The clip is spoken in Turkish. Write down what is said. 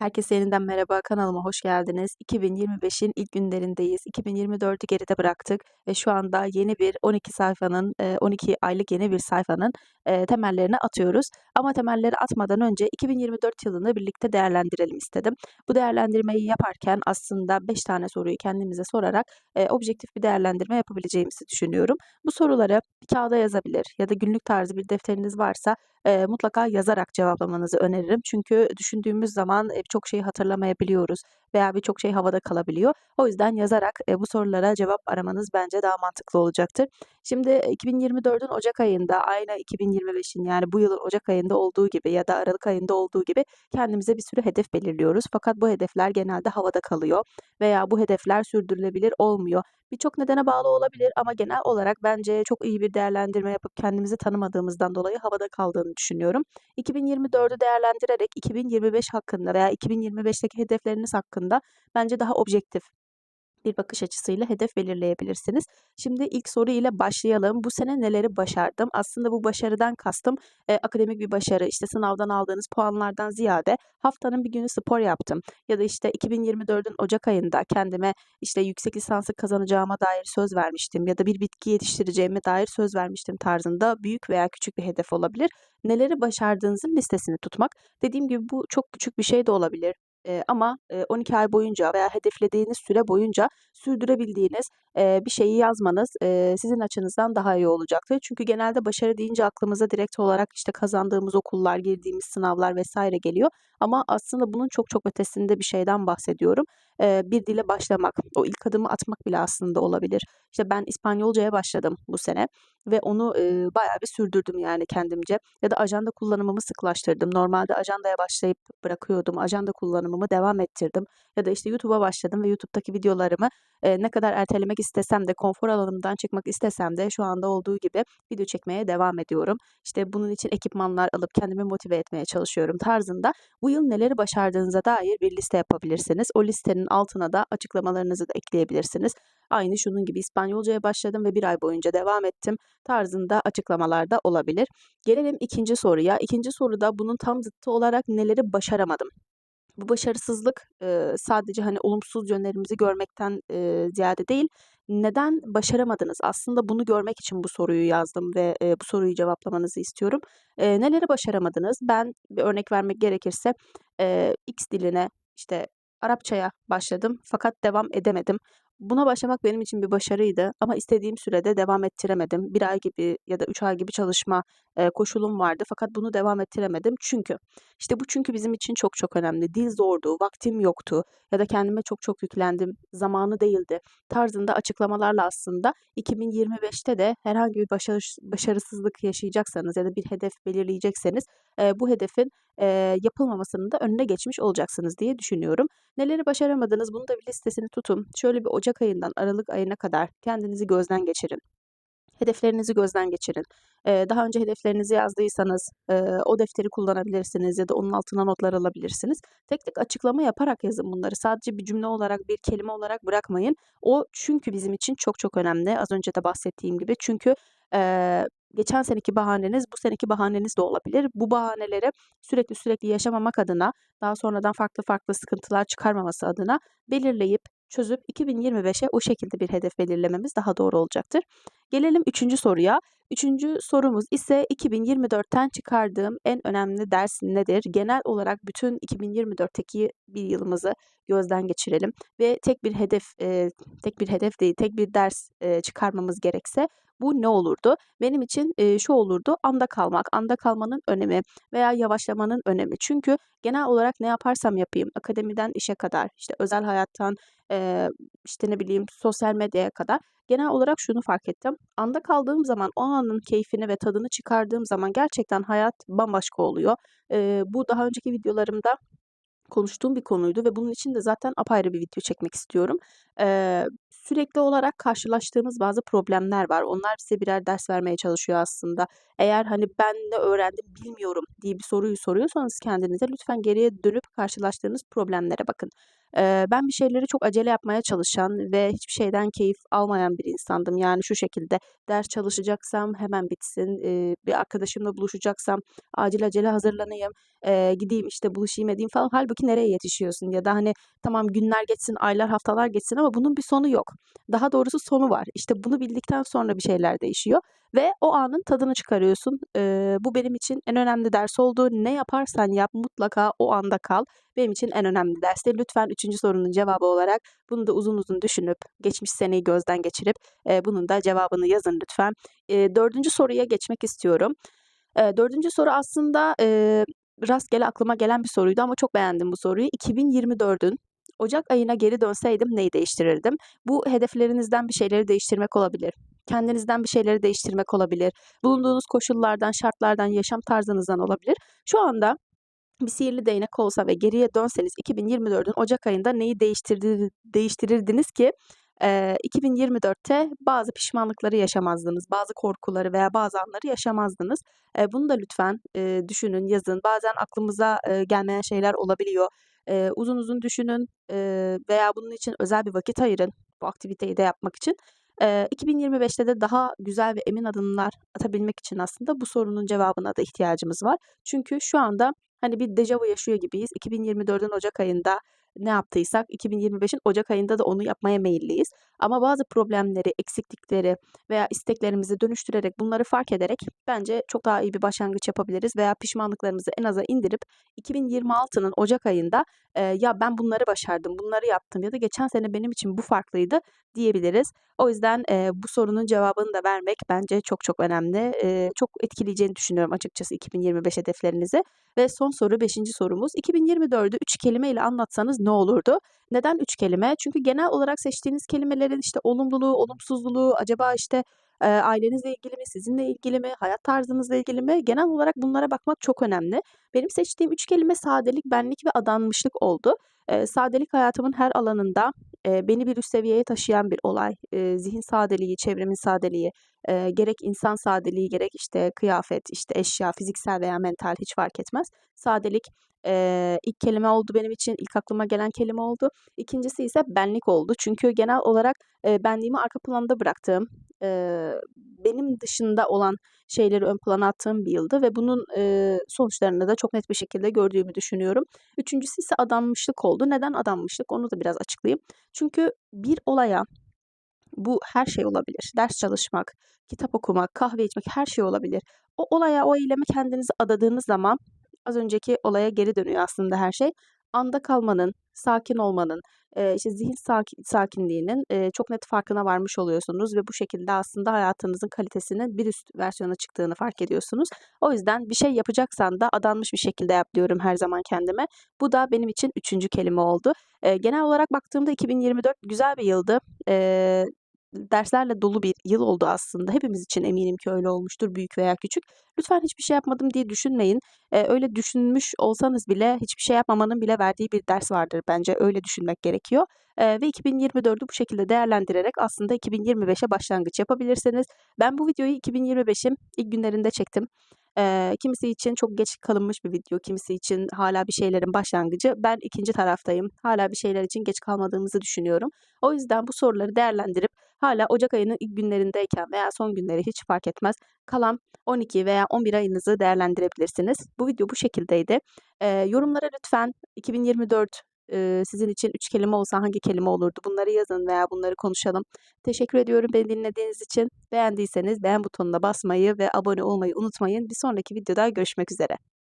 Herkese yeniden merhaba, kanalıma hoş geldiniz. 2025'in ilk günlerindeyiz. 2024'ü geride bıraktık ve şu anda yeni bir 12 sayfanın, eee, 12 aylık yeni bir sayfanın, eee, temellerini atıyoruz. Ama temelleri atmadan önce 2024 yılını birlikte değerlendirelim istedim. Bu değerlendirmeyi yaparken aslında 5 tane soruyu kendimize sorarak, eee, objektif bir değerlendirme yapabileceğimizi düşünüyorum. Bu soruları bir kağıda yazabilir ya da günlük tarzı bir defteriniz varsa, eee, mutlaka yazarak cevaplamanızı öneririm. Çünkü düşündüğümüz zaman, eee, birçok şeyi hatırlamayabiliyoruz veya birçok şey havada kalabiliyor. O yüzden yazarak, eee, bu sorulara cevap aramanız bence daha mantıklı olacaktır. Şimdi, eee, 2024'ün ocak ayında aynı 2025'in yani bu yılın ocak ayında olduğu gibi ya da aralık ayında olduğu gibi kendimize bir sürü hedef belirliyoruz. Fakat bu hedefler genelde havada kalıyor veya bu hedefler sürdürülebilir olmuyor. Birçok nedene bağlı olabilir ama genel olarak bence çok iyi bir değerlendirme yapıp kendimizi tanımadığımızdan dolayı havada kaldığını düşünüyorum. 2024'ü değerlendirerek 2025 hakkında veya 2025'teki hedefleriniz hakkında bence daha objektif bir bakış açısıyla hedef belirleyebilirsiniz. Şimdi ilk soru ile başlayalım. Bu sene neleri başardım? Aslında bu başarıdan kastım e, akademik bir başarı, işte sınavdan aldığınız puanlardan ziyade haftanın bir günü spor yaptım. Ya da işte 2024'ün Ocak ayında kendime işte yüksek lisansı kazanacağıma dair söz vermiştim ya da bir bitki yetiştireceğime dair söz vermiştim tarzında büyük veya küçük bir hedef olabilir. Neleri başardığınızın listesini tutmak. Dediğim gibi bu çok küçük bir şey de olabilir. Eee, ama, eee, 12 ay boyunca veya hedeflediğiniz süre boyunca sürdürebildiğiniz, eee, bir şeyi yazmanız, eee, sizin açınızdan daha iyi olacaktır. Çünkü genelde başarı deyince aklımıza direkt olarak, işte, kazandığımız okullar, girdiğimiz sınavlar vs. geliyor ama aslında bunun çok çok ötesinde bir şeyden bahsediyorum. Eee, bir dile başlamak, o ilk adımı atmak bile aslında olabilir. İşte, ben İspanyolcaya başladım bu sene ve onu, eee, bayağı bir sürdürdüm yani kendimce ya da ajanda kullanımımı sıklaştırdım. Normalde ajandaya başlayıp bırakıyordum. Ajanda kullanımımı devam ettirdim ya da, işte, YouTube'a başladım ve YouTube'daki videolarımı, eee, ne kadar ertelemek istesem de, konfor alanımdan çıkmak istesem de şu anda olduğu gibi video çekmeye devam ediyorum. İşte, bunun için ekipmanlar alıp kendimi motive etmeye çalışıyorum tarzında bu yıl neleri başardığınıza dair bir liste yapabilirsiniz. O listenin altına da açıklamalarınızı da ekleyebilirsiniz. Aynı şunun gibi İspanyolcaya başladım ve bir ay boyunca devam ettim tarzında açıklamalar da olabilir. Gelelim ikinci soruya. İkinci soruda bunun tam zıttı olarak neleri başaramadım? Bu başarısızlık, eee, sadece, hani, olumsuz yönlerimizi görmekten, eee, ziyade değil, neden başaramadınız? Aslında bunu görmek için bu soruyu yazdım ve, eee, bu soruyu cevaplamanızı istiyorum. Eee, neleri başaramadınız? Ben bir örnek vermek gerekirse, eee, X diline, işte, Arapçaya başladım fakat devam edemedim. Buna başlamak benim için bir başarıydı ama istediğim sürede devam ettiremedim. 1 ay gibi ya da 3 ay gibi çalışma, koşulum vardı fakat bunu devam ettiremedim. Çünkü, işte, bu çünkü bizim için çok çok önemli. Dil zordu, vaktim yoktu ya da kendime çok çok yüklendim, zamanı değildi tarzında açıklamalarla aslında 2025'te de herhangi bir başarış başarısızlık yaşayacaksanız ya da bir hedef belirleyecekseniz, bu hedefin, yapılmamasının da önüne geçmiş olacaksınız diye düşünüyorum. Neleri başaramadınız? Bunun da bir listesini tutun. Şöyle bir ocak ayından aralık ayına kadar kendinizi gözden geçirin. Hedeflerinizi gözden geçirin. Daha önce hedeflerinizi yazdıysanız, o defteri kullanabilirsiniz ya da onun altına notlar alabilirsiniz. Tek tek açıklama yaparak yazın bunları. Sadece bir cümle olarak, bir kelime olarak bırakmayın. O çünkü bizim için çok çok önemli. Az önce de bahsettiğim gibi. Çünkü, geçen seneki bahaneniz bu seneki bahaneniz de olabilir. Bu bahaneleri sürekli sürekli yaşamamak adına, daha sonradan farklı farklı sıkıntılar çıkarmaması adına belirleyip, çözüp 2025'e o şekilde bir hedef belirlememiz daha doğru olacaktır. Gelelim 3. soruya. 3. sorumuz ise 2024'ten çıkardığım en önemli ders nedir? Genel olarak bütün 2024'teki bir yılımızı gözden geçirelim ve tek bir hedef, eee, tek bir hedef değil, tek bir ders, eee, çıkarmamız gerekse bu ne olurdu? Benim için, eee, şu olurdu, anda kalmak, anda kalmanın önemi veya yavaşlamanın önemi. Çünkü genel olarak ne yaparsam yapayım, akademiden işe kadar, işte, özel hayattan, eee, işte, ne bileyim, sosyal medyaya kadar genel olarak şunu fark ettim. Anda kaldığım zaman, o anın keyfini ve tadını çıkardığım zaman gerçekten hayat bambaşka oluyor. Bu daha önceki videolarımda konuştuğum bir konuydu ve bunun için de zaten apayrı bir video çekmek istiyorum. Sürekli olarak karşılaştığımız bazı problemler var. Onlar bize birer ders vermeye çalışıyor aslında. Eğer, hani, "Ben ne öğrendim bilmiyorum." diye bir soruyu soruyorsanız kendinize lütfen geriye dönüp karşılaştığınız problemlere bakın. Ben bir şeyleri çok acele yapmaya çalışan ve hiçbir şeyden keyif almayan bir insandım. Yani şu şekilde, ders çalışacaksam hemen bitsin, bir arkadaşımla buluşacaksam acil acele hazırlanayım, gideyim, işte, buluşayım edeyim falan. Hâlbuki nereye yetişiyorsun ya da, hani, tamam günler geçsin, aylar, haftalar geçsin ama bunun bir sonu yok. Daha doğrusu sonu var. İşte, bunu bildikten sonra bir şeyler değişiyor ve o anın tadını çıkarıyorsun. Bu benim için en önemli ders oldu. Ne yaparsan yap mutlaka o anda kal. Benim için en önemli dersti. Lütfen 3. sorunun cevabı olarak bunu da uzun uzun düşünüp, geçmiş seneyi gözden geçirip, eee, bunun da cevabını yazın lütfen. Eee, 4. soruya geçmek istiyorum. Eee, 4. soru aslında, eee, rastgele aklıma gelen bir soruydu ama çok beğendim bu soruyu. 2024'ün ocak ayına geri dönseydim neyi değiştirirdim? Bu hedeflerinizden bir şeyleri değiştirmek olabilir. Kendinizden bir şeyleri değiştirmek olabilir. Bulunduğunuz koşullardan, şartlardan, yaşam tarzınızdan olabilir. Şu anda bir sihirli değnek olsa ve geriye dönseniz 2024'ün ocak ayında neyi değiştirdi değiştirirdiniz ki, eee, 2024'te bazı pişmanlıkları yaşamazdınız, bazı korkuları veya bazı anları yaşamazdınız. Bunu da lütfen, düşünün, yazın. Bazen aklımıza, gelmeyen şeyler olabiliyor. Uzun uzun düşünün, veya bunun için özel bir vakit ayırın bu aktiviteyi de yapmak için. Eee, 2025'te de daha güzel ve emin adımlar atabilmek için aslında bu sorunun cevabına da ihtiyacımız var. Çünkü şu anda, hani, bir dejavu yaşıyor gibiyiz. 2024'ün ocak ayında ne yaptıysak 2025'in ocak ayında da onu yapmaya meyilliyiz. Ama bazı problemleri, eksiklikleri veya isteklerimizi dönüştürerek, bunları fark ederek bence çok daha iyi bir başlangıç yapabiliriz veya pişmanlıklarımızı en aza indirip 2026'nın ocak ayında, eee, "Ya, ben bunları başardım, bunları yaptım ya da geçen sene benim için bu farklıydı." Diyebiliriz. O yüzden, eee, bu sorunun cevabını da vermek bence çok çok önemli. Eee, çok etkileyeceğini düşünüyorum açıkçası 2025 hedeflerinizi. Ve son soru 5. sorumuz. 2024'ü 3 kelimeyle anlatsanız ne olurdu? Neden 3 kelime? Çünkü genel olarak seçtiğiniz kelimelerin, işte, olumluluğu, olumsuzluluğu, acaba, işte, eee, ailenizle ilgili mi, sizinle ilgili mi, hayat tarzınızla ilgili mi? Genel olarak bunlara bakmak çok önemli. Benim seçtiğim 3 kelime sadelik, benlik ve adanmışlık oldu. Eee, sadelik hayatımın her alanında, beni bir üst seviyeye taşıyan bir olay. Zihin sadeliği, çevremin sadeliği, eee, gerek insan sadeliği, gerek, işte, kıyafet, işte, eşya, fiziksel veya mental hiç fark etmez. Sadelik, eee, ilk kelime oldu benim için, ilk aklıma gelen kelime oldu. 2'ncisi ise benlik oldu. Çünkü genel olarak, eee, benliğimi arka planda bıraktığım, eee, benim dışında olan şeyleri ön plana attığım bir yıldı ve bunun, eee, sonuçlarını da çok net bir şekilde gördüğümü düşünüyorum. 3'üncüsü ise adanmışlık oldu. Neden adanmışlık? Onu da biraz açıklayayım. Çünkü bir olaya, bu her şey olabilir. Ders çalışmak, kitap okumak, kahve içmek, her şey olabilir. O olaya, o eyleme kendinizi adadığınız zaman az önceki olaya geri dönüyor aslında her şey. Anda kalmanın, sakin olmanın, eee, işte, zihin saki sakinliğinin, eee, çok net farkına varmış oluyorsunuz ve bu şekilde aslında hayatınızın kalitesinin bir üst versiyona çıktığını fark ediyorsunuz. O yüzden bir şey yapacaksan da adanmış bir şekilde yap diyorum her zaman kendime. Bu da benim için 3. kelime oldu. Eee, genel olarak baktığımda 2024 güzel bir yıldı. Eee, derslerle dolu bir yıl oldu aslında. Hepimiz için eminim ki öyle olmuştur, büyük veya küçük. Lütfen hiçbir şey yapmadım diye düşünmeyin. Eee, öyle düşünmüş olsanız bile hiçbir şey yapmamanın bile verdiği bir ders vardır bence. Öyle düşünmek gerekiyor. Eee, ve 2024'ü bu şekilde değerlendirerek aslında 2025'e başlangıç yapabilirsiniz. Ben bu videoyu 2025'in ilk günlerinde çektim. Eee, kimisi için çok geç kalınmış bir video, kimisi için hâlâ bir şeylerin başlangıcı. Ben 2. taraftayım. Hâlâ bir şeyler için geç kalmadığımızı düşünüyorum. O yüzden bu soruları değerlendirip hâlâ ocak ayının ilk günlerindeyken veya son günleri hiç fark etmez, kalan 12 veya 11 ayınızı değerlendirebilirsiniz. Bu video bu şekildeydi. Eee, yorumlara lütfen 2024, eee, sizin için 3 kelime olsa hangi kelime olurdu? Bunları yazın veya bunları konuşalım. Teşekkür ediyorum beni dinlediğiniz için. Beğendiyseniz beğen butonuna basmayı ve abone olmayı unutmayın. Bir sonraki videoda görüşmek üzere.